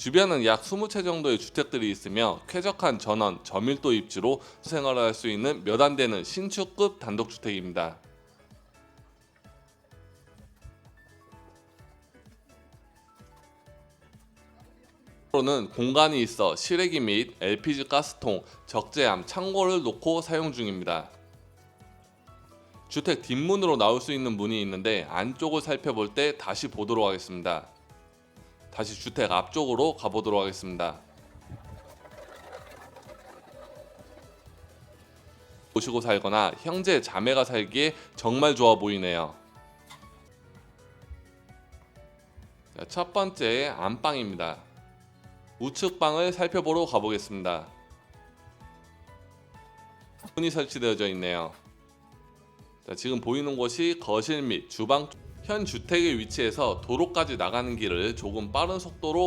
주변은 약 20채 정도의 주택들이 있으며 쾌적한 전원, 저밀도 입지로 생활을 할 수 있는 몇 안 되는 신축급 단독주택입니다. 로는 공간이 있어 실외기 및 LPG 가스통, 적재함, 창고를 놓고 사용 중입니다. 주택 뒷문으로 나올 수 있는 문이 있는데 안쪽을 살펴볼 때 다시 보도록 하겠습니다. 다시 주택 앞쪽으로 가보도록 하겠습니다. 모시고 살거나 형제 자매가 살기에 정말 좋아 보이네요. 자, 첫 번째 안방입니다. 우측 방을 살펴보러 가보겠습니다. 문이 설치되어져 있네요. 자, 지금 보이는 곳이 거실 및 주방 현 주택의 위치에서 도로까지 나가는 길을 조금 빠른 속도로